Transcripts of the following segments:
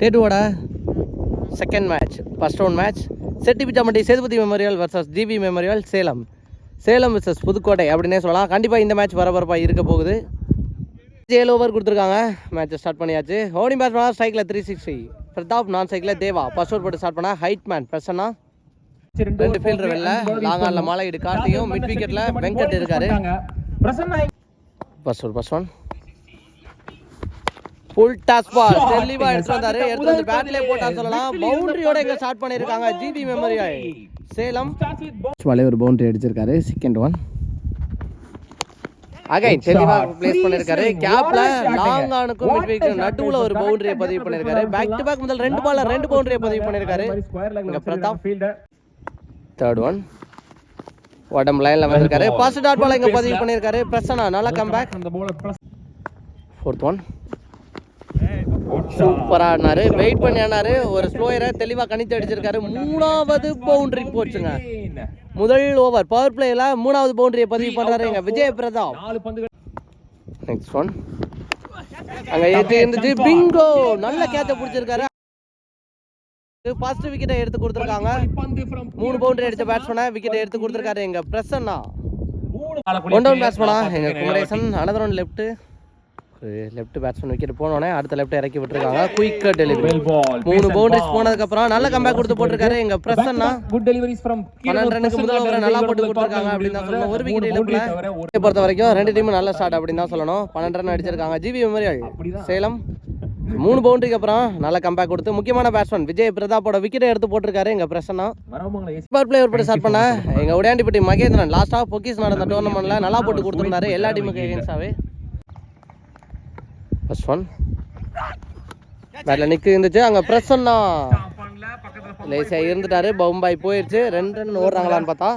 டேட்டுவோட second match first round match Chetti Pichamatti Sethupathi memorial versus GP memorial Salem. Salem vs Pudukkottai அப்படின்னே சொல்லலாம். கண்டிப்பாக இந்த match பரபரப்பாக இருக்க போகுது. ஏழு ஓவர் கொடுத்துருக்காங்க. மேட்ச்சை ஸ்டார்ட் பண்ணியாச்சு. ஓனி பேட் பண்ணால் சைக்கிளில் த்ரீ சிக்ஸ்டி பிரதாப் நான் சைக்கிளில் தேவா. ஃபர்ஸ்ட் ஓவர் போட்டு ஸ்டார்ட் பண்ணால் ஹைட் மேன் பிரசன்னா ரெண்டு ஃபீல்டர் வெளில. லாங் ஆனில் மாலையீடு கார்த்தியும் மிட் விக்கெட்டில் வெங்கட் இருக்காரு. First one first one full toss ball தெளிவா எடுத்து வந்தாரு. எடுத்து வந்து பேட்லயே போட்டா சொல்லலாம். பவுண்டரியோட இங்க ஸ்டார்ட் பண்ணிருக்காங்க ஜிபி மெமோரியல் சேலம். வலை ஒரு பவுண்டரி அடிச்சிருக்காரு. செகண்ட் ஒன் அகைன் தெளிவா பிளேஸ் பண்ணிருக்காரு கேப்ல லாங் ஆனுக்கும் மிட் விக்கெட் நடுவுல ஒரு பவுண்டரியை பதிவு பண்ணிருக்காரு பேக் டு பேக் முதல் ரெண்டு பால்ல ரெண்டு பவுண்டரியை பதிவு பண்ணிருக்காரு இங்க பிரதாப் தேர்ட் ஒன் உடம்பு லைன்ல வந்திருக்காரு. ஃபர்ஸ்ட் டாட் பால் இங்க பதிவு பண்ணிருக்காரு பிரசன்னா நல்லா கம்பேக் ஃபோர்த் ஒன் சூப்பரா ஆடினாரு வெயிட் பண்ணி ஆனாரு ஒரு ஸ்லோயரை தெளிவா கணித்து அடிச்சிருக்காரு. மூணாவது பவுண்டரி போச்சுங்க. முதல் ஓவர் பவர் பிளேல மூணாவது பவுண்டரியை பதிவு பண்றாரு எங்க விஜய் பிரதாப் நெக்ஸ்ட் ஒன் அங்க ஏற்றி இருந்துச்சு. பிங்கோ நல்ல கேட்ச பிடிச்சிருக்காரு. ஃபர்ஸ்ட் விக்கெட்டை எடுத்து கொடுத்துருக்காங்க. மூணு பவுண்டரி அடிச்ச பேட்ஸ்மேனை விக்கெட்டை எடுத்து கொடுத்துருக்காரு எங்க பிரசன்னா. ஒன் டவுன் பேட்ஸ்மேனா எங்க Kumaresan. Another one left left batsman wicket போனோடனே அடுத்த லெஃப்ட் இறக்கி விட்டுருக்காங்க. குயிக்கா டெலிவரி மூணு பவுண்டரிஸ் போனதுக்கு அப்புறம் நல்ல கம்பேக் கொடுத்து போட்டிருக்காரு. எங்க பிரசன்னா குட் டெலிவரிஸ் ஃப்ரம் பன்னெண்டு ரனுக்கு முதல் ஓவரை நல்லா போட்டு கொடுத்துருக்காங்க அப்படின்னு தான் சொல்லணும். ஒரு விக்கெட் இழப்புல பொறுத்த வரைக்கும் ரெண்டு டீமும் நல்ல ஸ்டார்ட் அப்படின்னு தான் சொல்லணும். பன்னெண்டு ரன் அடிச்சிருக்காங்க. GP memorial Salem. மூணு பவுண்டரிக்கு அப்புறம் நல்ல கம்பேக் கொடுத்து முக்கியமான பேட்ஸ்மேன் விஜய் பிரதாப்போட விக்கெட்டை எடுத்து போட்டிருக்காரு எங்க பிரசன்னா. சூப்பர் பிளேயர் போட்டு ஸ்டார்ட் பண்ண எங்க உடையாண்டிப்பட்டி மகேந்திரன். லாஸ்டா பொக்கிஸ் நடந்த டோர்னமெண்ட்ல நல்லா போட்டு கொடுத்துருந்தாரு. எல்லா டீமுக்கு எகென்ஸ்டாவே ஃபர்ஸ்ட் ஒன் பேட்ல நிற்கு இருந்துச்சு. அங்க பிரசன்னா லேசா இருந்துட்டாரு. பவும்பாய் போயிடுச்சு ரெண்டு ரன் ஓடுறாங்களான்னு பார்த்தா.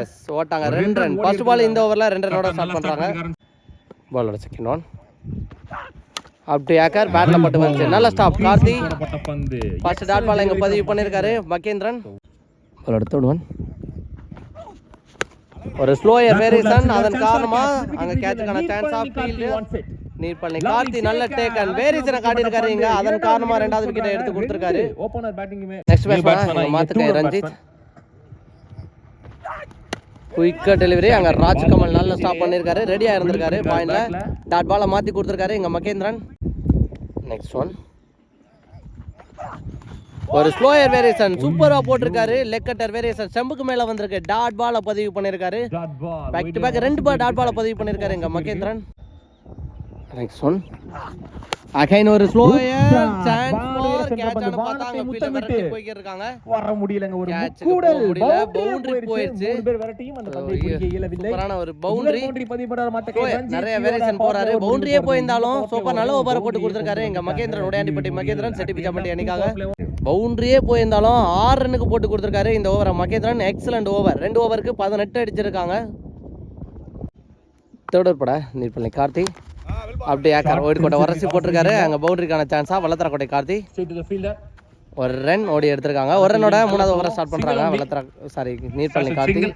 எஸ் ஓட்டாங்க. ரெண்டு ரன் ஃபர்ஸ்ட் பால் இந்த ஓவரில் ரெண்டு ரனோட ஸ்டார்ட் பண்ணுறாங்க பாலோட செகண்ட் ஒன் அப்படி ஏக்கர் பேட்டில் போட்டு வந்துச்சு. நல்ல stop Karthi. First dot ball இங்கே பதிவு பண்ணியிருக்காரு மகேந்திரன். பாலோட தேர்ட் ஒன் ஒரு ஸ்லோயர் வேரியேஷன் அதன் காரணமா அங்க கேட்சுக்கான சான்ஸ் ஆஃப் ஃபீல்டு நீட் பண்ணி கார்த்தி நல்ல டேக் அண்ட் வேரியேஷனை காட்டியிருக்காரு இங்க அதன் காரணமா ரெண்டாவது விக்கெட்டை எடுத்து கொடுத்துருக்காரு. ஓபனர் பேட்டிங்குமே நெக்ஸ்ட் பேட்ஸ்மேன் மாத்துக்கை ரஞ்சித். குயிக்கா டெலிவரி அங்க ராஜ்கமல் நல்ல ஸ்டாப் பண்ணிருக்காரு ரெடியா இருந்திருக்காரு பாயிண்ட்ல டாட் பாலை மாத்தி கொடுத்துருக்காரு இங்க மகேந்திரன். நெக்ஸ்ட் ஒன் ஒரு ஸ்லோயர் வேரியேஷன் சூப்பரா போட்டிருக்காரு. லெக் கட்டர் வேரியேஷன் செம்புக்கு மேல வந்திருக்கு. டாட் பாலை பதிவு பண்ணிருக்காரு dot ball back to back ரெண்டு பால் டாட் பாலை பதிவு பண்ணிருக்காரு இங்க மகேந்திரன். நெக்ஸ்ட் ஒன் அகைன் ஒரு ஸ்லோயர் சான்ஸ் ஃபார் கேட்ச் ஆன வர முடியலங்க. ஒரு Catch க்கு முக்கூடல் போக முடியல. boundary boundary போயிருச்சு. மூணு பேர் விரட்டியும் அந்த பந்தை பிடிக்க இயலவில்லை. சூப்பரான ஒரு பவுண்டரி பவுண்டரி பதிவு பண்றாரு மத்த நிறைய வேரியேஷன் போறாரு. பவுண்டரியே போயிருந்தாலும் சூப்பர் நல்ல ஓவரை போட்டு கொடுத்துருக்காரு எங்க மகேந்திரன் உடையாண்டிப்பட்டி மகேந்திரன் செட்டி பிச்சாப்பட்டி அணிக்காக. பவுண்டரியே போயிருந்தாலும் ஆறு ரன்னுக்கு போட்டு கொடுத்துருக்காரு இந்த ஓவரை மகேந்திரன் எக்ஸலண்ட் ஓவர் ரெண்டு ஓவருக்கு பதினெட்டு அடிச்சிருக்காங்க. தேர்ட் ஓவர் பட நீர்பள்ளி கார்த்தி. அப்படி ஏக்கர் ஓடிக்கோட்டை உரசி போட்டிருக்காரு. அங்க பவுண்டரிக்கான சான்ஸா Vallatharakottai Karthi. Straight to the fielder ஒரு ரன் ஓடி எடுத்திருக்காங்க. ஒரு ரனோட மூணாவது ஓவரை ஸ்டார்ட் பண்றாங்க. Vallathara sorry Neerpalli Karthi.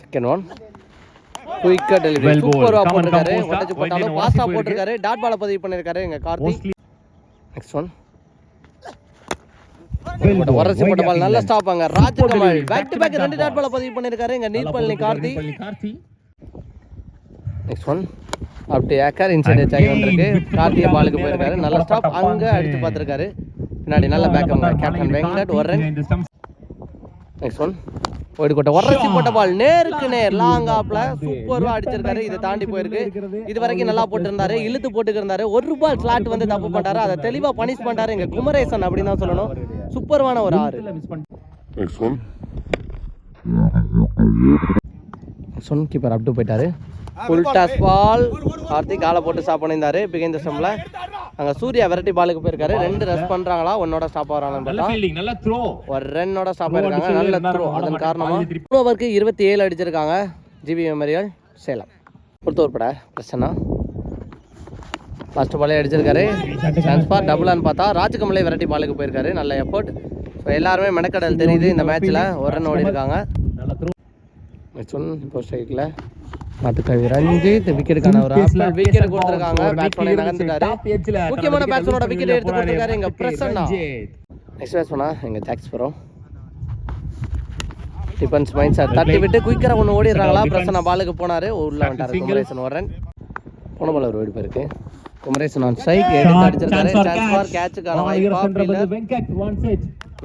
Second one குயிக்கா டெலிவரி. சூப்பரா போட்டிருக்காரு. ஒட்டச்சு. போட்டாலும் பாஸ்டா. போட்டிருக்காரு. டாட் பால பதிவு பண்ணிருக்காரு எங்க கார்த்தி. நெக்ஸ்ட் ஒன் உரசி போட்ட பால் நல்ல ஸ்டாப் அங்க. ராஜ்கமல் பேக் டு பேக் ரெண்டு டாட் பால பதிவு பண்ணிருக்காரு. எங்க நீர்பள்ளி கார்த்தி. கார்த்தி. நெக்ஸ்ட் ஒன் அப்படி ஏக்கர் இன்சைட் ஆகி வந்திருக்கு கார்த்திய பாலுக்கு போயிருக்காரு நல்ல ஸ்டாப் அங்க அடிச்சு பார்த்திருக்காரு பின்னாடி நல்ல பேக் கேப்டன் வெங்கட் ஒரு ரன் நெக்ஸ்ட் ஒன் ஓடிக்கோட்டை உரசி போட்ட பால் நேருக்கு நேர் லாங் ஆப்ல சூப்பரா அடிச்சிருக்காரு. இதை தாண்டி போயிருக்கு. இது வரைக்கும் நல்லா போட்டிருந்தாரு. இழுத்து போட்டுக்கிருந்தாரு. ஒரு பால் ஸ்லாட் வந்து தப்பு பண்ணாரு அதை தெளிவா பனிஷ் பண்ணாரு எங்க குமரேசன் அப்படின்னு தான் சொல்லணும். சூப்பர்வான ஒரு ஆறு. சொன் கீப்பர் அப்டு போயிட்டாரு. ஃபுல் டாஸ் பால் கார்த்திக் காலை போட்டு ஸ்டாப் பண்ணியிருந்தாரு. பிகைந்த ஸ்டம்ல அங்க சூர்யா வெரைட்டி பாலுக்கு போயிருக்காரு. ரெண்டு ரஸ் பண்றாங்களா? ஒன்னோட ஸ்டாப் த்ரோ ஒரு ரன்னோட ஸ்டாப் ஆயிருக்காங்க. நல்ல த்ரோ அதன் காரணமா மூணு ஓவருக்கு இருபத்தி ஏழு அடிச்சிருக்காங்க. GP memorial Salem. பொறுத்த பட. பிரச்சனை. ஃபர்ஸ்ட் பாலே அடிச்சிருக்காரு. சான்ஸ் பார் டபுளான்னு பார்த்தா ராஜ்கமலே வெரைட்டி பாலுக்கு போயிருக்காரு. நல்ல எஃபோர்ட் ஸோ எல்லாருமே மெனக்கடல் தெரியுது இந்த மேட்ச்ல ஒரு ரன் ஓடி இருக்காங்க த்ரோ இப்போ ஸ்ட்ரைக்கில் அதுக்கு ரஞ்சித் விக்கெட்டுக்கான ஒரு ஆப்பிள் விக்கெட் கொடுத்துருக்காங்க. பேட்ஸ்மேனை நகர்ந்துட்டாரு. முக்கியமான பேட்ஸ்மேனோட விக்கெட் எடுத்து கொடுத்துருக்காரு எங்க பிரசன்னா. நெக்ஸ்ட் பேட்ஸ்மேனா எங்க ஜாக்ஸ் பரோம் டிஃபன்ஸ் மைண்ட் சார் தட்டி விட்டு குயிக்கரா ஒன்று ஓடிடுறாங்களா பிரசன்னா பாலுக்கு போனாரு. உள்ள வந்துட்டாரு குமரேசன் வரன் போன பால் ஒரு ஓடி போயிருக்கு. குமரேசன் ஆன் ஸ்ட்ரைக் எடுத்து அடிச்சிருக்காரு. சான்ஸ் ஃபார் கேட்சுக்கான வாய்ப்பா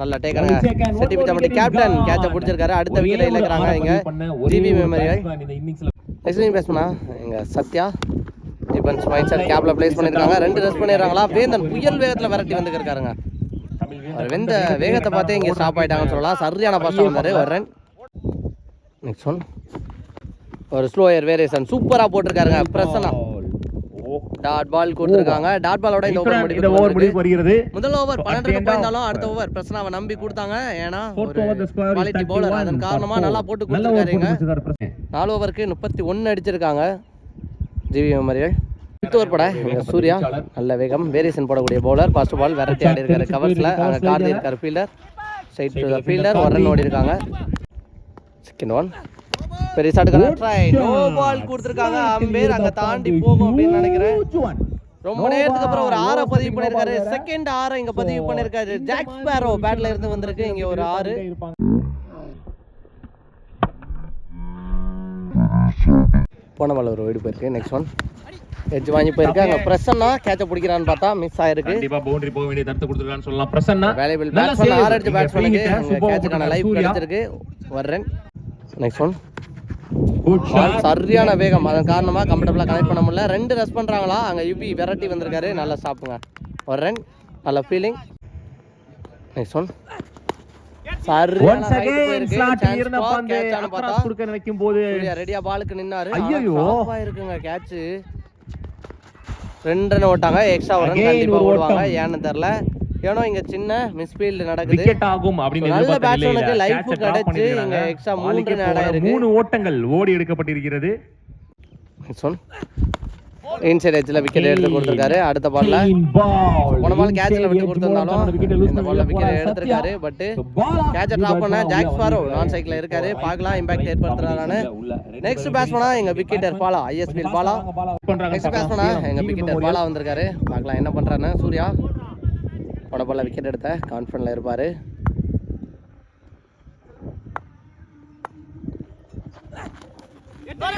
நல்ல டேக்கருங்க செட்டி பிச்சமட்டி கேப்டன் கேட்சை பிடிச்சிருக்காரு. அடுத்த விக்கெட் இழக்கிறாங்க இங்க. ஜிவி மெமரியல் நெக்ஸ்ட் பேசுனா எங்க சத்யா டிஃபன்ஸ் மைண்ட் சார் கேப்ல பிளேஸ் பண்ணிருக்காங்க. ரெண்டு ரஸ் பண்ணிடுறாங்களா? வேந்தன் புயல் வேகத்துல விரட்டி வந்துருக்காருங்க அவர் வெந்த வேகத்தை பார்த்தே இங்க ஸ்டாப் ஆயிட்டாங்கன்னு சொல்லலாம். சரியான பாஸ் வந்தாரு. ஒரு ரன் நெக்ஸ்ட் ஒன் ஒரு ஸ்லோயர் வேரியேஷன் சூப்பரா போட்டிருக்காருங்க. பிரசனா டாட் பால் கொடுத்துருக்காங்க. டாட் பாலோட இந்த ஓவர் இந்த ஓவர் முடிவு முடிவு வருகிறது. முதல் ஓவர் பன்னெண்டு போயிருந்தாலும் அடுத்த ஓவர் பிரசனாவை நம்பி கொடுத்தாங்க. ஏன்னா குவாலிட்டி பவுலர் அதன் காரணமா நல்லா போட்டு கொடுத்துருக்காருங்க. நாலு ஓவருக்கு முப்பத்தி ஒன்று அடிச்சிருக்காங்க. ஜிவி மெமரியல் ஓவர் பட சூர்யா நல்ல வேகம் வேரியேஷன் போடக்கூடிய பவுலர் ஃபர்ஸ்ட் பால் விரட்டி ஆடி இருக்காரு கவர்ஸ்ல அங்க கார்த்தி இருக்காரு fielder straight to the fielder ஒரு ரன் ஓடி இருக்காங்க. செகண்ட் ஒன் பெரிய ட்ரை நோ பால் கொடுத்துருக்காங்க. அம்பேர் அங்க தாண்டி போகும் அப்படின்னு நினைக்கிறேன். ரொம்ப நேரத்துக்கு அப்புறம் ஒரு ஆறை பதிவு பண்ணிருக்காரு செகண்ட் ஆறை இங்க பதிவு பண்ணிருக்காரு ஜாக் ஸ்பேரோ பேட்ல இருந்து வந்திருக்கு. இங்க ஒரு ஆறு. போன பால் ஒரு வீடு போயிருக்கு நெக்ஸ்ட் ஒன் எட்ஜ் வாங்கி போயிருக்கு. அங்க பிரசன்னா கேட்ச பிடிக்கிறான்னு பார்த்தா மிஸ் ஆயிருக்கு. கண்டிப்பா பவுண்டரி போக வேண்டிய தடுத்து கொடுத்துருக்கான்னு சொல்லலாம். Prasanna valuable batsman. ஆறு அடிச்ச பேட்ஸ்மேனுக்கு கேட்சுக்கான லைஃப். கிடைச்சிருக்கு. வர்றேன். Next one. சரியான வேகம். அதன் காரணமா கம்ஃபர்டபுளா கனெக்ட் பண்ண முடியல. ரெண்டு ரஸ் பண்றாங்களா? அங்க யுபி விரட்டி வந்திருக்காரு. நல்லா ஸ்டாப்புங்க வர்றேன். நல்ல ஃபீலிங் நெக்ஸ்ட் ஒன் நினைக்கும் போது சூர்யா ரெடியா பாலுக்கு நின்னாரு. ஐயையோ. இருக்குங்க கேட்ச் ரெண்டு ரன் ஓட்டாங்க. எக்ஸ்ட்ரா ஒரு ரன் கண்டிப்பா ஓடுவாங்க. ஏன்னு தெரியல. ஏன்னா இங்க சின்ன மிஸ்ஃபீல்டு நடக்குது. ஆகும் அப்படின்னு நல்ல பேட்ஸ்மேனுக்கு லைஃப் கிடைச்சு. இங்க எக்ஸ்ட்ரா மூணு ரன் ஆட் மூணு ஓட்டங்கள் ஓடி எடுக்கப்பட்டிருக்கிறது. இன்சைட் எட்ஜ்ல விக்கெட் எடுத்து கொடுத்திருக்காரு. அடுத்த பால்ல. போன பால் கேட்ச்ல விட்டு கொடுத்திருந்தாலும் இந்த பண்ணி பால்ல விக்கெட் எடுத்திருக்காரு. பட். கேட்ச டிராப் பண்ண ஜாக் ஃபாரோ நான் சைக்கிள் இருக்காரு. பார்க்கலாம். இம்பாக்ட் ஏற்படுத்துறாரான்னு. நெக்ஸ்ட் பேட்ஸ்மேனா எங்க விக்கெட்டர் பாலா? ஐஎஸ்பிஎல் பாலா? நெக்ஸ்ட் பேட்ஸ்மேனா எங்க விக்கெட்டர் பாலா வந்திருக்காரு. பார்க்கலாம் என்ன பண்றாருன்னு. சூர்யா. போன பால்ல விக்கெட் எடுத்த. கான்ஃபிடன்ட்ல இருப்பாரு.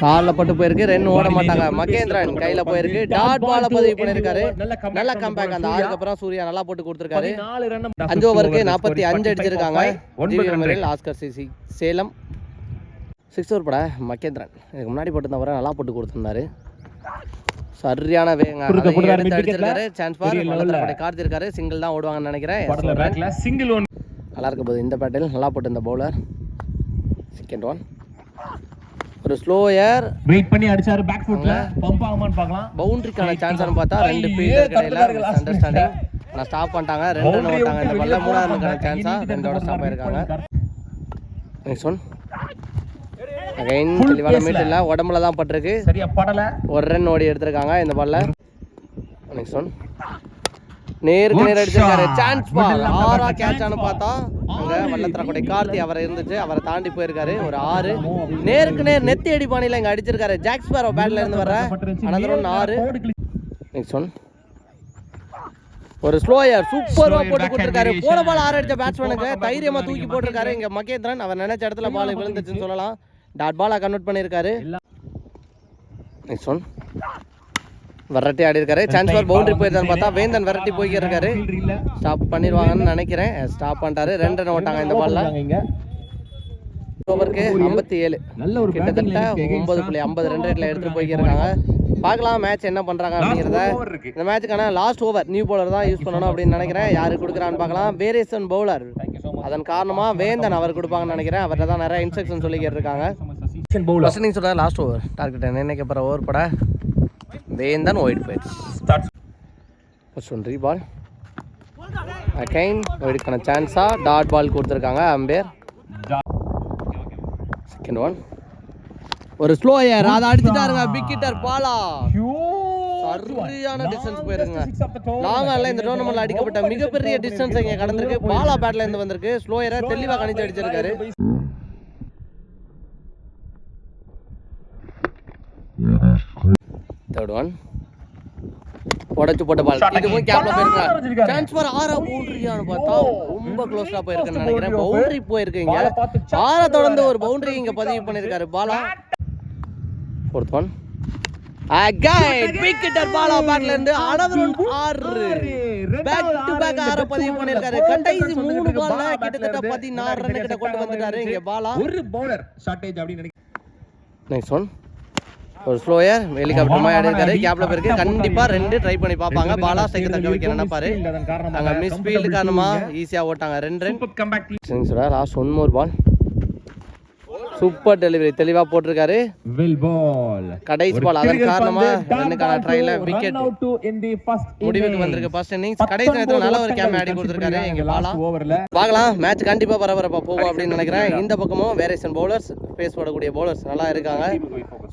கால்ல பட்டு போயிருக்கு ரெண்டு ஓட மாட்டாங்க. மகேந்திரன் கையில போயிருக்கு. டாட் பால பதிவு பண்ணிருக்காரு நல்ல கம்பேக் அந்த ஆறுக்கு அப்புறம் சூர்யா நல்லா போட்டு கொடுத்திருக்காரு. அஞ்சு ஓவருக்கு நாற்பத்தி அஞ்சு அடிச்சிருக்காங்க. Oscar CC Salem. Six over பட மகேந்திரன். இதுக்கு முன்னாடி போட்டிருந்தவரை நல்லா போட்டு கொடுத்திருந்தாரு. சரியான வேகங்க. சான்ஸ் பார். கார்த்திருக்காரு சிங்கிள் தான் ஓடுவாங்கன்னு நினைக்கிறேன். சிங்கிள் ஒன் நல்லா இருக்க போகுது இந்த பேட்டில் நல்லா போட்டு இந்த பவுலர் செகண்ட் ஒன் ஒரு ஸ்லோயர் வெயிட் பண்ணி அடிச்சாரு பேக் ஃபுட்ல பம்ப் ஆகுமான்னு பார்க்கலாம். பவுண்டரிக்கான சான்ஸ்னு பார்த்தா ரெண்டு ஃபீல்டர் கிடையில அண்டர்ஸ்டாண்டிங் நான் ஸ்டாப் பண்ணிட்டாங்க. ரெண்டு ரன் ஓட்டாங்க இந்த பால்ல மூணாவது ரன்னுக்கான சான்ஸா ரெண்டோட ஸ்டாப் ஆயிருக்காங்க. நெக்ஸ்ட் ஒன் அகைன் தெளிவான. மீட் இல்ல உடம்புல தான் பட்டிருக்கு. சரியா படல. ஒரு ரன் ஓடி எடுத்திருக்காங்க இந்த பால்ல. நெக்ஸ்ட் ஒன் நேருக்கு நேர் அடிச்சிருக்காரு. Chance ball. ஆறா கேட்ச் chance பார்த்தா அங்க ஆறு. வல்லத்தரக்கூடிய கார்த்தி அவர் இருந்துச்சு. அவரை தாண்டி போயிருக்காரு. ஒரு ஆறு. நேருக்கு நேர் நெத்தி அடி பாணியில இங்க அடிச்சிருக்காரு. ஜாக் ஸ்பேரோ பேட்ல இருந்து வர அனந்தரம் ஆறு. நெக்ஸ்ட் ஒன் ஒரு ஸ்லோயர் சூப்பரா போட்டு கொடுத்திருக்காரு. போன பால் ஆறு அடிச்ச பேட்ஸ்மேனுக்கு தைரியமா தூக்கி போட்டிருக்காரு. இங்க மகேந்திரன் அவர் நினைச்ச இடத்துல பால் விழுந்துச்சுன்னு சொல்லலாம். டாட் பாலா கன்வெர்ட் பண்ணிருக்காரு நெக்ஸ்ட் ஒன் விரட்டி ஆடி இருக்காரு. சான்ஸ் ஃபார் பவுண்டரி போயிருந்தான்னு பார்த்தா. வேந்தன் விரட்டி போய்க்கிருக்காரு ஸ்டாப் பண்ணிடுவாங்கன்னு நினைக்கிறேன். ஸ்டாப் பண்ணிட்டாரு. ரெண்டு ரன் ஓட்டாங்க இந்த பால்ல ஓவருக்கு ஐம்பத்தி ஏழு நல்ல ஒரு கிட்டத்தட்ட ஒன்பது புள்ளி ஐம்பது ரன் ரேட்ல எடுத்துட்டு போய்க்கிருக்காங்க பார்க்கலாம் மேட்ச் என்ன பண்றாங்க அப்படிங்கிறத. இந்த மேட்சுக்கான லாஸ்ட் ஓவர் நியூ பவுலர் தான் யூஸ் பண்ணணும் அப்படின்னு நினைக்கிறேன். யாரு கொடுக்குறான்னு பார்க்கலாம். வேரியேஷன் பவுலர் அதன் காரணமா வேந்தன் அவர் கொடுப்பாங்கன்னு நினைக்கிறேன். அவர்கிட்ட தான் நிறைய இன்ஸ்ட்ரக்ஷன் சொல்லி கேட்டிருக்காங்க சீசன் பவுலர் ஃபர்ஸ்ட் நீங்கள் சொல்கிற லாஸ்ட் ஓவர் டார்கெட் நினைக்க போகிற ஓவர் பட? வேந்தன் ஒயிட் போயிடுச்சு start first one re ball again ஒயிடுக்கான சான்ஸா டாட் பால் கொடுத்துருக்காங்க அம்பேர். செகண்ட் ஒன் ஒரு ஸ்லோயர் அதை அடிச்சுட்டாருங்க பிக் ஹிட்டர் பாலா சரியான டிஸ்டன்ஸ் போயிருக்குங்க லாங்கால இந்த டோர்னமெண்ட்ல அடிக்கப்பட்ட மிகப்பெரிய டிஸ்டன்ஸ் இங்க கடந்திருக்கு. பாலா பேட்ல இருந்து வந்திருக்கு. ஸ்லோயரை தெளிவா கணிச்சு அடிச்சிருக்காரு. தேர்ட் ஒன் உடைச்சு போட்ட பால் இதுவும் கேப்ல போயிருக்காங்க சான்ஸ் ஃபார் ஆறா பவுண்டரியான்னு பார்த்தா? ரொம்ப க்ளோஸா போயிருக்குன்னு நினைக்கிறேன். பவுண்டரி போயிருக்கீங்க. ஆறா தொடர்ந்து ஒரு பவுண்டரி இங்க பதிவு பண்ணிருக்காரு பாலா ஃபோர்த் ஒன் அகைன் விக்கெட்டர் பாலா பேட்ல இருந்து another one ஆறு. பேக் டு பேக் ஆற பதிவு பண்ணிருக்காரு கடைசி மூணு பால்ல கிட்டத்தட்ட பதினாறு ரன் கிட்ட கொண்டு வந்துட்டாரு. இங்க பாலா ஒரு பவுலர் ஷார்டேஜ் அப்படின்னு நினைக்கிறேன். நெக்ஸ்ட் ஒன் ஒரு ஸ்லோயர் ஹெலிகாப்டர் மாதிரி ஆடி இருக்காரு. கேப்ல போயிருக்கு. கண்டிப்பா ரெண்டு ட்ரை பண்ணி பார்ப்பாங்க. பாலா ஸ்ட்ரைக் தக்க வைக்க நினைப்பாரு. காரணமாக அங்க மிஸ் ஃபீல்டு காரணமா ஈஸியா ஓட்டாங்க. ரெண்டு சரிங்க last one more ball super delivery தெளிவா போட்டிருக்காரு. வில் பால் கடைசி பால் அதன் காரணமா ரெண்டுக்கான ட்ரைல விக்கெட் முடிவுக்கு வந்திருக்கு. ஃபர்ஸ்ட் இன்னிங்ஸ் கடைசி நேரத்துல நல்ல ஒரு கேம் ஆடி கொடுத்திருக்காரு. இங்க பாலா ஓவர்ல பார்க்கலாம் மேட்ச் கண்டிப்பா பரபரப்பா போகும் அப்படின்னு நினைக்கிறேன். இந்த பக்கமும் வேரியேஷன் பவுலர்ஸ் பேஸ் போடக்கூடிய பவுலர்ஸ் நல்லா இருக்காங்க.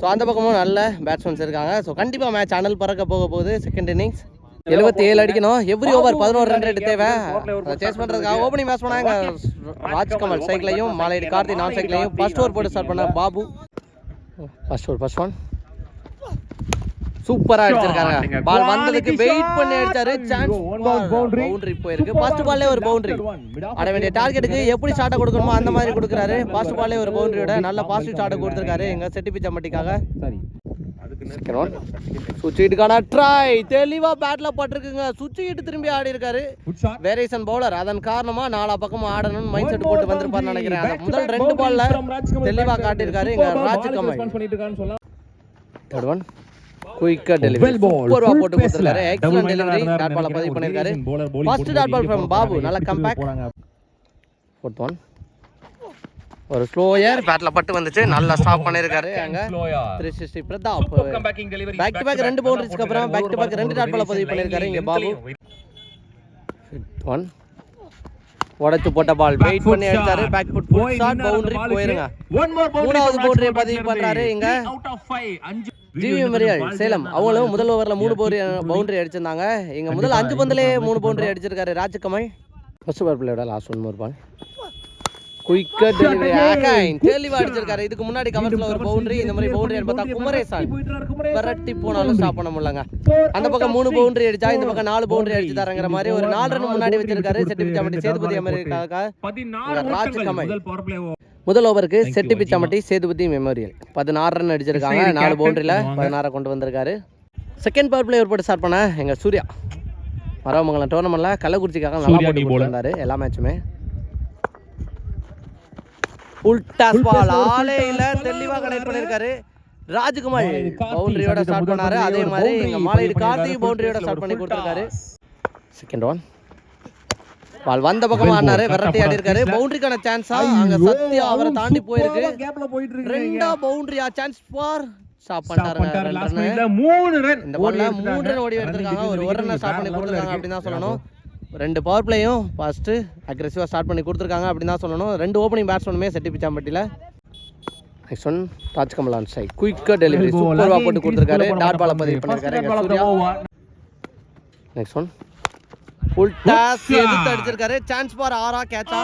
ஸோ அந்த பக்கமும் நல்ல பேட்ஸ்மேன்ஸ் இருக்காங்க. ஸோ கண்டிப்பா மேட்ச் அனல் பறக்க போக போகுது. செகண்ட் இன்னிங்ஸ் எழுபத்தி ஏழு அடிக்கணும். எவ்ரி ஓவர் பதினோரு ரன் ரேட் தேவை. சேஸ் பண்றதுக்காக ஓப்பனிங் மேட்ச் பண்ணாங்க ராஜ்கமல் சைக்கிளையும் மாலையடி கார்த்தி நான் சைக்கிளையும் ஃபர்ஸ்ட் ஓவர் போட்டு ஸ்டார்ட் பண்ண Babu. First over first one சூப்பரா அடிச்சிருக்காங்க பால் வந்ததுக்கு வெயிட் பண்ணி அடிச்சாரு. சான்ஸ் பவுண்டரி போயிருக்கு ஃபர்ஸ்ட் பால்லே ஒரு பவுண்டரி ஆட வேண்டிய டார்கெட்டுக்கு எப்படி ஷாட்டை கொடுக்கணுமோ அந்த மாதிரி கொடுக்குறாரு. ஃபர்ஸ்ட் பால்லே ஒரு பவுண்டரியோட நல்ல பாசிட்டிவ் ஷாட்டை கொடுத்துருக்காரு. எங்க செட்டி பிச்சம்பட்டிக்காக சரி செகண்ட் ஒன் சுவிட்ச் ஹிட்டுக்கான ட்ரை தெளிவா பேட்ல பட்டிருக்குங்க. சுவிட்ச் ஹிட் திரும்பி ஆடி இருக்காரு வேரியேஷன் பவுலர் அதன் காரணமா நாலா பக்கமும் ஆடணும்னு மைண்ட் செட் போட்டு வந்திருப்பாருன்னு நினைக்கிறேன். முதல் ரெண்டு பால்ல தெளிவா காட்டியிருக்காரு. இங்க ராஜ் கமல் பண்ணிட்டு இருக்கான்னு சொல்லலாம் தேர்ட் ஒன் குயிக்கா டெலிவரி. சூப்பரா போட்டு. கொடுத்துருக்காரு. எக்ஸலன்ட் டெலிவரி டாட் பால பதிவு. பண்ணிருக்காரு first dot ball from Babu நல்ல. கம்பேக். ஃபோர்த் ஒன் ஒரு ஸ்லோயர் பேட்ல பட்டு வந்துச்சு. நல்லா ஸ்டாப் பண்ணிருக்காரு. அங்க. Three sixty Prathap. Back to back ரெண்டு பவுண்டரிஸ்க்கு அப்புறம் பேக் டு பேக் ரெண்டு டாட் பால பதிவு பண்ணிருக்காரு இங்க பாபு. ஒன் உடைச்சு போட்ட பால் வெயிட் பண்ணி அடிச்சாரு. Back foot foot shot boundary போயிருங்க. மூணாவது Rajkumar பதிவு பண்றாரு. இங்க. GV memorial Salem. அவங்களும் முதல் ஓவர்ல மூணு பவுண்டரி பவுண்டரி அடிச்சிருந்தாங்க. இங்க முதல் அஞ்சு பந்துலயே மூணு பவுண்டரி அடிச்சிருக்காரு ராஜ்கமல். ஃபர்ஸ்ட் பால் பிளேயோட லாஸ்ட் ஒன் மோர் பால் குயிக்கா டெலிவரி அகைன் தெளிவா அடிச்சிருக்காரு இதுக்கு முன்னாடி கவர்ஸ்ல ஒரு பவுண்டரி இந்த மாதிரி பவுண்டரி பார்த்தா குமரேசான். விரட்டி போனாலும் ஸ்டாப் பண்ண முடியலங்க. அந்த பக்கம் மூணு பவுண்டரி அடிச்சா இந்த பக்கம் நாலு பவுண்டரி அடிச்சு தரங்கிற மாதிரி ஒரு நாலு ரன் முன்னாடி வச்சிருக்காரு செட்டி பிச்சாமட்டி சேதுபதி அமெரிக்காக பதினாறு இங்க ராஜ் கமல். முதல் ஓவருக்கு செட்டி பிச்சாமட்டி சேதுபதி மெமோரியல் பதினாறு ரன் அடிச்சிருக்காங்க நாலு பவுண்டரியில் பதினாறை கொண்டு வந்திருக்காரு. செகண்ட் பவர் பிளேயர் போட்டு ஸ்டார்ட் பண்ண எங்க சூர்யா. மரவமங்கலம் டோர்னமெண்ட்ல கள்ளக்குறிச்சிக்காக நல்லா போட்டு. இருந்தாரு எல்லா மேட்சுமே உல்டா பால். ஆளே இல்ல தெளிவா கனெக்ட் பண்ணிருக்காரு. ராஜ்குமார் பவுண்டரியோட ஸ்டார்ட் பண்ணாரு. அதே மாதிரி boundary எங்க மாலையடி கார்த்திக். பவுண்டரியோட ஸ்டார்ட் பண்ணி கொடுத்துருக்காரு. செகண்ட் ஒன் பால் வந்த பக்கம் ball. விரட்டி ஆடி இருக்காரு பவுண்டரிக்கான சான்ஸா அங்க சத்யா அவரை தாண்டி போயிருக்கு. ரெண்டா பவுண்டரியா சான்ஸ் ஃபார் ஸ்டாப் பண்ணிட்டாரு. மூணு ரன் இந்த பால்ல மூணு ரன் ஓடி எடுத்திருக்காங்க. ஒரு ஒரு ரன் ஸ்டார்ட் பண்ணி கொடுத்துருக்காங்க. அப்படின்னு தான் சொல்லணும். ரெண்டு பவர் பிளேயும் ஃபர்ஸ்ட் அக்ரெசிவா ஸ்டார்ட் பண்ணி கொடுத்துருக்காங்க. அப்படின்னு தான் சொல்லணும். ரெண்டு ஓப்பனிங் பேட்ஸ்மேனுமே செட்டி பிச்சாம்பட்டியில் நெக்ஸ்ட் ஒன் ராஜ் கமலான் சை குயிக்கா டெலிவரி சூப்பர்வா போட்டு கொடுத்துருக்காரு. டாட் பால பதிவு Surya next one full toss எதிர்த்து அடிச்சிருக்காரு. சான்ஸ் ஃபார் ஆறா. கேட்சா.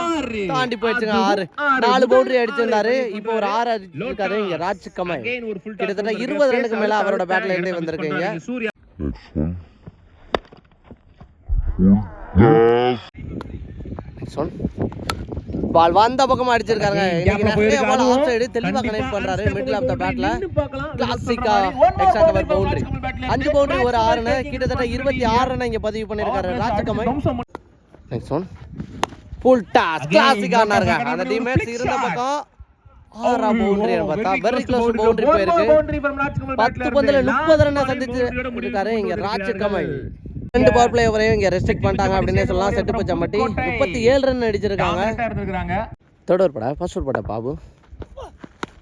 தாண்டி போயிடுச்சுங்க ஆறு. நாலு பவுண்டரி அடிச்சிருந்தாரு. இப்போ ஒரு ஆறு அடிச்சிருக்காரு. இங்க ராஜ் கமல். கிட்டத்தட்ட கிட்டத்தட்ட இருபது ரன்னுக்கு மேல அவரோட பேட்ல இருந்தே வந்திருக்கீங்க. ஒன் பால் வந்த பக்கமா அடிச்சிருக்காங்க இன்னைக்கு நிறைய பால் ஆஃப் சைடு தெளிவா கனெக்ட் பண்றாரு. மிடில் ஆஃப் த பேட்ல கிளாசிக்கா எக்ஸ்ட்ரா கவர் பவுண்டரி அஞ்சு பவுண்டரி ஒரு ஆறுன்னு கிட்டத்தட்ட இருபத்தி ஆறு ரன் இங்க பதிவு பண்ணிருக்காரு Rajkamal next one full toss classic ஆனாருங்க அந்த டீம்மேட்ஸ் இருந்த பக்கம் ஆறா பவுண்டரி பார்த்தா. வெரி க்ளோஸ் பவுண்டரி போயிருக்கு. பத்து பந்துல முப்பது ரன்னை சந்திச்சு இருக்காரு இங்க ராஜ் கமல் ரெண்டு பவர் பிளே வரையும் இங்க ரெஸ்ட்ரிக்ட் பண்ணிட்டாங்க அப்படின்னே சொல்லலாம். செட்டு பச்சம்பட்டி முப்பத்தி ஏழு ரன் அடிச்சிருக்காங்க. தேர்ட் ஓவர் படா ஃபர்ஸ்ட் ஓவர் படா பாபு.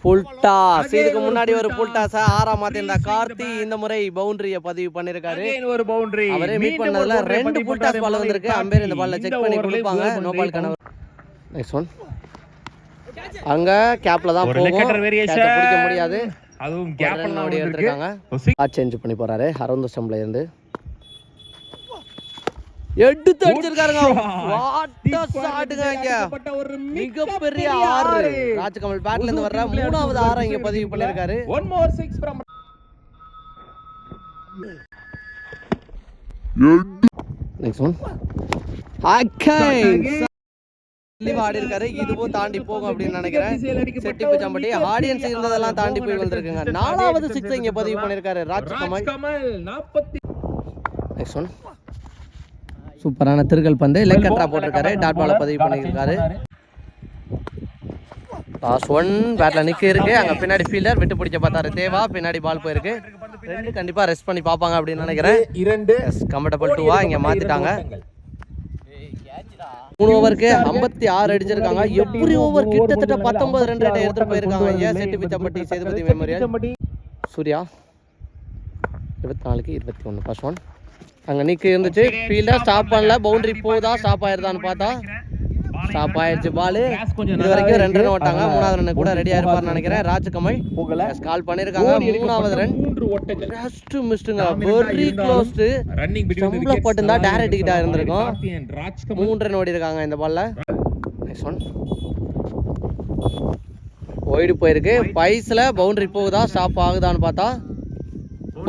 ஃபுல் டாஸ் இதுக்கு முன்னாடி ஒரு ஃபுல் டாஸ் ஆறாம் மாத்திருந்தா கார்த்தி இந்த முறை பவுண்டரிய பதிவு பண்ணிருக்காரு. ஒரு பவுண்டரி அவரே மீட் பண்ணதுல ரெண்டு ஃபுல் டாஸ் பால் வந்திருக்கு. அம்பேர் இந்த பால்ல செக் பண்ணி கொடுப்பாங்க. நோ பால் கனவு. நெக்ஸ்ட் ஒன் அங்க கேப்ல தான் ஒரு போகும். பிடிக்க முடியாது. அதுவும் ஒரு கேப் run ஓடி எடுத்திருக்காங்க. சேஞ்ச் பண்ணி போறாரு. அரௌண்ட் ஸ்டம்ப்ல இருந்து. எடுத்து அடிச்சிருக்காருங்க. வாட்ட ஷாட்டுங்க இங்க மிகப்பெரிய ஆறு. ராஜ்கமல் பேட்ல இருந்து வர்ற மூணாவது ஆறை இங்க பதிவு பண்ணிருக்காரு one more six from next one அக்கை தெளிவா ஆடி இருக்காரு இதுவும் தாண்டி போகும் அப்படின்னு நினைக்கிறேன். செட்டி பிச்சாம்பட்டி ஆடியன்ஸ் இருந்ததெல்லாம் தாண்டி போய் வந்திருக்குங்க. நாலாவது சிக்ஸ் இங்க பதிவு பண்ணிருக்காரு ராஜ்கமல். கமல் நாற்பத்தி நெக்ஸ்ட் ஒன் சூப்பரான திருகல் பந்து லெக் கட்ரா போட்டிருக்காரு. டாட் பால பதிவு பண்ணியிருக்காரு. லாஸ்ட் ஒன் பேட்ல நிக்க இருக்கு. அங்க பின்னாடி ஃபீல்டர் விட்டு பிடிக்க பார்த்தாரு. தேவா பின்னாடி பால் போயிருக்கு. ரெண்டு கண்டிப்பா ரெஸ்ட் பண்ணி பார்ப்பாங்க அப்படின்னு நினைக்கிறேன். இரண்டு. கம்ஃபர்டபுள் டூவா இங்க மாத்திட்டாங்க. மூணு ஓவருக்கு ஐம்பத்தி ஆறு அடிச்சிருக்காங்க. எப்படி ஓவர் கிட்டத்தட்ட பத்தொன்பது ரன் ரேட்டை எடுத்துட்டு போயிருக்காங்க. ஏன் செட்டி பிச்சம்பட்டி சேதுபதி மெமோரியல். சூர்யா இருபத்தி நாலுக்கு இருபத்தி ஒன்று. ஃபர்ஸ்ட் ஒன் அங்கே நிற்க இருந்துச்சு. ஃபீல்டர் ஸ்டாப் பண்ணல. பவுண்டரி போதா ஸ்டாப் ஆயிருதான்னு பார்த்தா ஸ்டாப் ஆயிடுச்சு பால். இது வரைக்கும் ரெண்டு ரன் ஓட்டாங்க. மூணாவது ரன் கூட ரெடியாக இருப்பார்னு நினைக்கிறேன். ராஜ்கமல் போகல. கால் பண்ணியிருக்காங்க மூணாவது ரன் ஜஸ்ட் மிஸ்டுங்க வெரி க்ளோஸ்டு ஸ்டம்பில் பட்டுந்தா டேரக்ட் கிட்ட இருந்திருக்கும். மூன்று ரன் ஓடி இருக்காங்க இந்த பால்ல நெக்ஸ்ட் ஒன் ஒய்டு போயிருக்கு. பைஸ்ல பவுண்டரி போகுதா? ஸ்டாப் ஆகுதான்னு பார்த்தா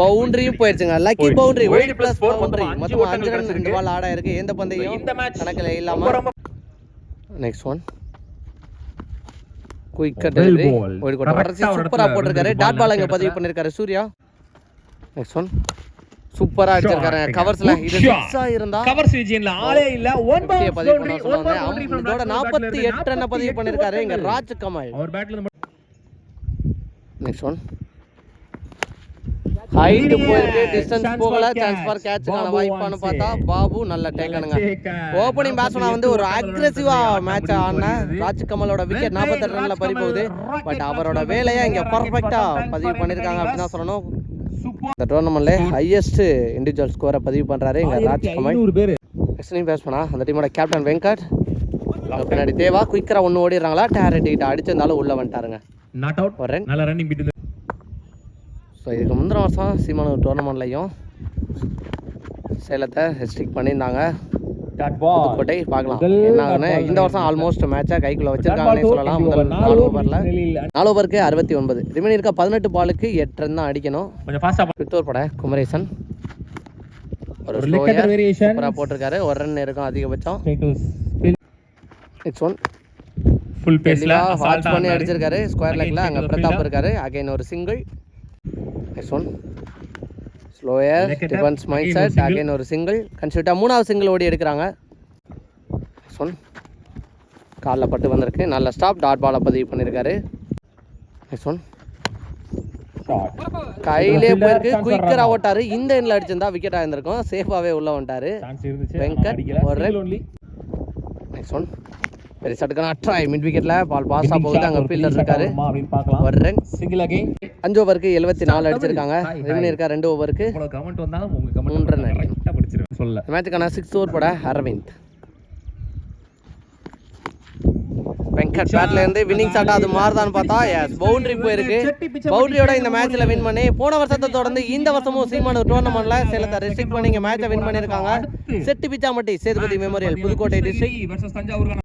பவுண்டரியும் போயிருச்சுங்க. Lucky boundary wide plus boundary மொத்தம் அஞ்சு ரன் ரெண்டு பால் ஆட இருக்கு. எந்த பந்தையும்? இந்த மேட்ச் கணக்கில் இல்லாம. Next one Well delivery. Wide ஆ ஒரு சூப்பரா போட்டிருக்காரு. டாட் பால் இங்க பதிவு. பண்ணிருக்காரு சூர்யா. நெக்ஸ்ட் ஒன் சூப்பரா அடிச்சிருக்காரு. கவர்ஸ்ல இது சிக்ஸா இருந்தா கவர் சீஜன்ல ஆளே இல்ல. ஒன் பதிவு பண்ண சொல்லுவாங்க இதோட நாற்பத்தி எட்டு ரன் பதிவு பண்ணிருக்காரு. இங்க ராஜ் கமல். அவர் பேட்ல நெக்ஸ்ட் ஒன் ஹைட் போயிருக்கு டிஸ்டன்ஸ் போகல சான்ஸ் ஃபார் கேட்சுக்கான வாய்ப்பான்னு பார்த்தா பாபு நல்ல டேக்கனுங்க ஓப்பனிங் பேட்ஸ்மேனா வந்து ஒரு அக்ரெசிவா மேட்ச் ஆடின ராஜ் கமலோட விக்கெட் நாற்பத்தெட்டு ரன்ல பறி போகுது பட் அவரோட வேலையை இங்க பர்ஃபெக்டா பதிவு பண்ணிருக்காங்க அப்படின்னு தான் சொல்லணும் இந்த டோர்னமெண்ட்ல ஹையஸ்ட் இண்டிவிஜுவல் ஸ்கோரை பதிவு பண்றாரு இங்க ராஜ் கமல் 500 பேர். எக்ஸ்ட்ரீம் பேட்ஸ்மேனா அந்த டீமோட கேப்டன் வெங்கட். பின்னாடி தேவா குயிக்கரா ஒன்று ஓடிடுறாங்களா? டேரட் கிட்ட அடிச்சிருந்தாலும் உள்ள வந்துட்டாருங்க. நாட் அவுட் ஒரு ரன் நல்ல ரன்னிங் ஸோ இதுக்கு முந்தின வருஷம் சீமானூர் டோர்னமெண்ட்லையும் சேலத்தை ரெஸ்ட்ரிக்ட் பண்ணியிருந்தாங்க. புதுக்கோட்டை பார்க்கலாம். இந்த வருஷம் ஆல்மோஸ்ட் மேட்சை கைக்குள்ள வச்சிருக்காங்கன்னே சொல்லலாம். முதல் நாலு ஓவரில் நாலு ஓவருக்கு அறுபத்தி ஒன்பது. ரிமைன் இருக்க பதினெட்டு பாலுக்கு எட்டு ரன் தான் அடிக்கணும். பித்தூர் பட குமரேசன். ஒரு சூப்பராக போட்டிருக்காரு. ஒரு ரன் இருக்கும் அதிகபட்சம். நெக்ஸ்ட் ஒன் ஃபுல் பேஸ்ல வாட்ச் பண்ணி அடிச்சிருக்காரு. ஸ்கொயர் லெக்ல அங்கே பிரதாப் இருக்காரு. அகைன் ஒரு single next one slower defence mindset again ஒரு சிங்கிள் கன்சியூட்டா மூணாவது சிங்கிள் ஓடி எடுக்கிறாங்க. நெக்ஸ்ட் ஒன் காலில் பட்டு வந்திருக்கு. நல்ல ஸ்டாப் டாட் பாலை பதிவு பண்ணியிருக்காரு நெக்ஸ்ட் ஒன் கையிலே போயிருக்கு. குயிக்கரா. ஓட்டாரு இந்த எண்ணில் அடிச்சிருந்தா விக்கெட் ஆயிருந்திருக்கும். சேஃபாவே உள்ள வந்துட்டாரு. வெங்கட், ஒரு நெக்ஸ்ட் ஒன் பெரிய சட்டுக்கான ட்ரை மிட் விக்கெட்ல பால் பாஸா போகுது. அங்க ஃபீல்டர் இருக்காரு. ரன் அகைன் அஞ்சு ஓவருக்கு எழுபத்தி நாலு அடிச்சிருக்காங்க. ரிமினி இருக்கா ரெண்டு ஓவருக்கு இவ்வளவு கமெண்ட் வந்தாலும் உங்க மூன்று படிச்சிருவேன். சொல்ல. மேட்சுக்கான சிக்ஸ் ஓவர் போட அரவிந்த். வெங்கட் பேட்ல இருந்து வின்னிங் ஷாட் அது மாறுதான்னு பார்த்தா எஸ் பவுண்டரி போயிருக்கு. பவுண்டரியோட இந்த மேட்ச்ல வின் பண்ணி போன வருஷத்தை தொடர்ந்து இந்த வருஷமும் சீமான டோர்னமெண்ட்ல சேலத்தை ரெஸ்ட்ரிக்ட் பண்ணி இங்க மேட்சை வின் பண்ணிருக்காங்க செட்டி பிச்சாமட்டி சேதுபதி மெமோரியல் புதுக்கோட்டை டிஸ்ட்ரிக்ட்